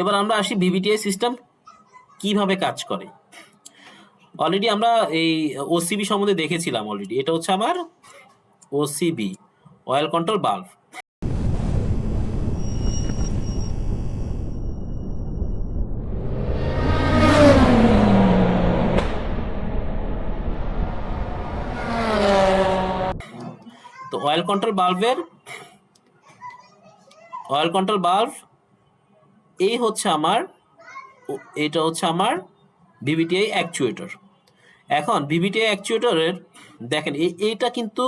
এবার আমরা আসি ভিভিটিআই সিস্টেম কীভাবে কাজ করে। অলরেডি আমরা এই ওসিবি সম্বন্ধে দেখেছিলাম অলরেডি এটা হচ্ছে আমার ওসিবি অয়েল কন্ট্রোল বাল্ব তো অয়েল কন্ট্রোল বাল্বের অয়েল কন্ট্রোল বাল্ব এই হচ্ছে আমার এটা হচ্ছে আমার ভিভিটিআই অ্যাকচুয়েটর এখন ভিভিটিআই অ্যাকচুয়েটরের দেখেন, এই, এইটা কিন্তু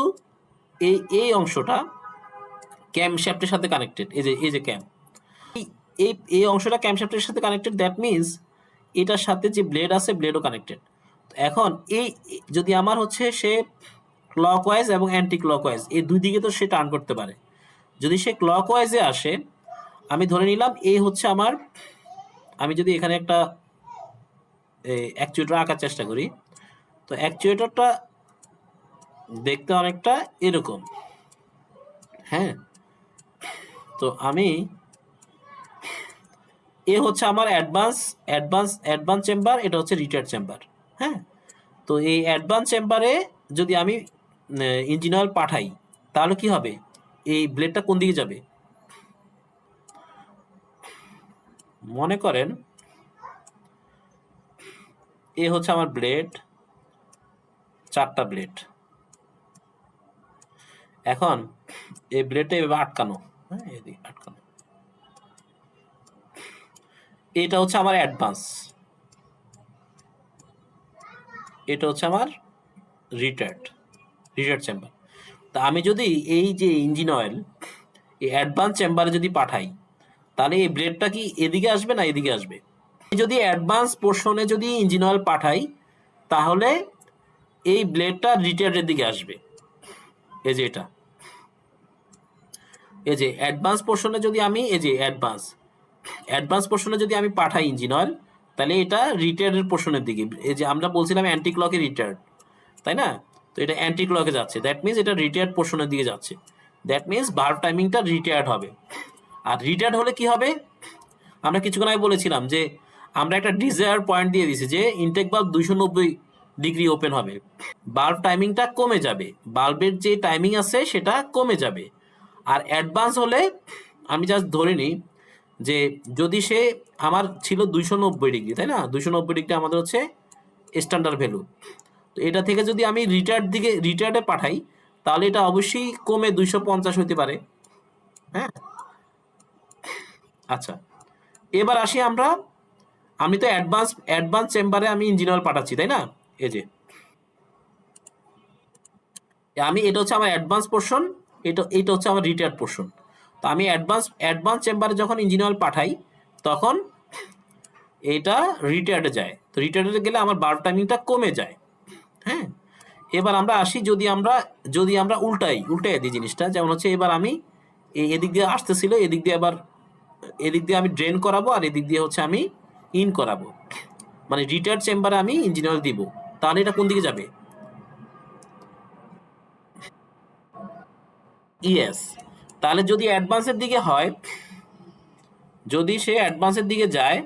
এই এই অংশটা ক্যাম শ্যাফটের সাথে কানেক্টেড এই যে এই যে ক্যাম এই এই অংশটা ক্যাম শ্যাফটের সাথে কানেক্টেড দ্যাট মিনস এটার সাথে যে ব্লেড আছে ব্লেডও কানেক্টেড এখন এই, যদি আমার হচ্ছে সে ক্লকওয়াইজ এবং অ্যান্টি ক্লকওয়াইজ এই দুই দিকে তো সে টার্ন করতে পারে। যদি সে ক্লকওয়াইজে আসে আমি ধরে নিলাম এই হচ্ছে আমার, আমি যদি এখানে একটা অ্যাকচুয়েটর আঁকার চেষ্টা করি, তো অ্যাকচুয়েটরটা দেখতে অনেকটা এরকম। হ্যাঁ? তো আমি এ হচ্ছে আমার অ্যাডভান্স অ্যাডভান্স অ্যাডভান্স চেম্বার এটা হচ্ছে রিটায়ার চেম্বার হ্যাঁ? তো এই অ্যাডভান্স চেম্বারে যদি আমি ইঞ্জিন অয়েল পাঠাই, তাহলে কি হবে? এই ব্লেডটা কোন দিকে যাবে? মনে করেন, এ হচ্ছে আমার ব্লেড, চারটা ব্লেড। এখন এই ব্লেডটা এভাবে আটকানো হ্যাঁ এদিকে আটকানো। এটা হচ্ছে আমার অ্যাডভান্স। এটা হচ্ছে আমার রিটায়ার্ড রিটায়ার্ড চেম্বার। তা আমি যদি এই যে ইঞ্জিন অয়েল, এই অ্যাডভান্স চেম্বারে যদি পাঠাই তাহলে এই ব্লেডটা কি এদিকে আসবে না এদিকে আসবে? যদি অ্যাডভান্স পোর্শনে যদি ইঞ্জিন অয়েল পাঠাই, তাহলে এই ব্লেডটা রিটায়ার্ডের দিকে আসবে। এই যে এটা। এই যে অ্যাডভান্স পোর্শনে যদি আমি, এই যে অ্যাডভান্স অ্যাডভান্স পোর্শনে যদি আমি পাঠাই ইঞ্জিন অয়েল তাহলে এটা রিটায়ার্ডের পোর্শনের দিকে। এই যে আমরা বলছিলাম অ্যান্টি ক্লকে রিটায়ার্ড তাই না? তো এটা অ্যান্টি ক্লকে যাচ্ছে। দ্যাট মিনস এটা রিটায়ার্ড পোর্শনের দিকে যাচ্ছে। দ্যাট মিনস ভার্ভ টাইমিংটা রিটায়ার্ড হবে। আর রিটায়ার্ড হলে কি হবে? আমরা কিছুক্ষণ আগে বলেছিলাম যে, আমরা একটা ডিজায়ার পয়েন্ট দিয়ে দিছি যে ইনটেক বাল্ব দুইশো নব্বই ডিগ্রি ওপেন হবে। বাল্ব টাইমিংটা কমে যাবে। বাল্বের যে টাইমিং আছে, সেটা কমে যাবে। আর অ্যাডভান্স হলে, আমি জাস্ট ধরে নিই যে, যদি সে আমার ছিল দুইশো নব্বই ডিগ্রি তাই না? দুইশো নব্বই ডিগ্রি আমাদের হচ্ছে স্ট্যান্ডার্ড ভ্যালু তো এটা থেকে যদি আমি রিটায়ার্ড দিকে রিটায়ার্ডে পাঠাই, তাহলে এটা অবশ্যই কমে দুইশো পঞ্চাশ হতে পারে। হ্যাঁ? আচ্ছা এবার আসি আমরা, আমি তো অ্যাডভান্স অ্যাডভান্স চেম্বারে আমি ইঞ্জিন অয়েল পাঠাচ্ছি, তাই না? এই যে, আমি, এটা হচ্ছে আমার অ্যাডভান্স পোর্শন এটা এটা হচ্ছে আমার রিটায়ার্ড পোর্শন তো আমি অ্যাডভান্স অ্যাডভান্স চেম্বারে যখন ইঞ্জিন অয়েল পাঠাই, তখন এটা রিটায়ার্ডে যায়। তো রিটায়ার্ডে গেলে আমার বার টাইমিংটা কমে যায়। হ্যাঁ এবার আমরা আসি যদি আমরা যদি আমরা উল্টাই উল্টাই দিই জিনিসটা, যেমন হচ্ছে এবার আমি এদিক দিয়ে আসতেছিল, এদিক দিয়ে আবার এদিক দিয়ে আমি ড্রেন করাবো আর এদিক দিয়ে হচ্ছে আমি ইন করাবো। মানে রিটায়ার্ড চেম্বারে আমি ইঞ্জিনিয়ার দিব। তাহলে এটা কোন দিকে যাবে? ইয়েস তাহলে যদি অ্যাডভান্সের দিকে হয়, যদি সে অ্যাডভান্সের দিকে যায়,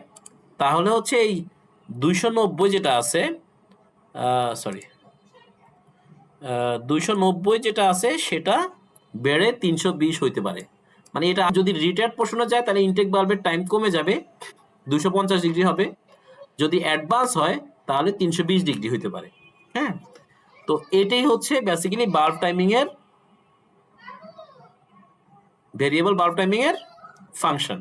তাহলে হচ্ছে এই দুইশো নব্বই যেটা আছে সরি দুইশো নব্বই যেটা আছে, সেটা বেড়ে তিনশো বিশ হইতে পারে। মানে এটা যদি রিটায়ার্ড পোর্শনে যায়, তাহলে ইনটেক বাল্বের টাইম কমে যাবে দুশো পঞ্চাশ ডিগ্রি হবে। যদি অ্যাডভান্স হয়, তাহলে তিনশো বিশ ডিগ্রি হইতে পারে। হ্যাঁ? তো এটাই হচ্ছে বেসিক্যালি বাল্ব টাইমিং এর ভেরিয়েবল বাল্ব টাইমিং এর ফাংশন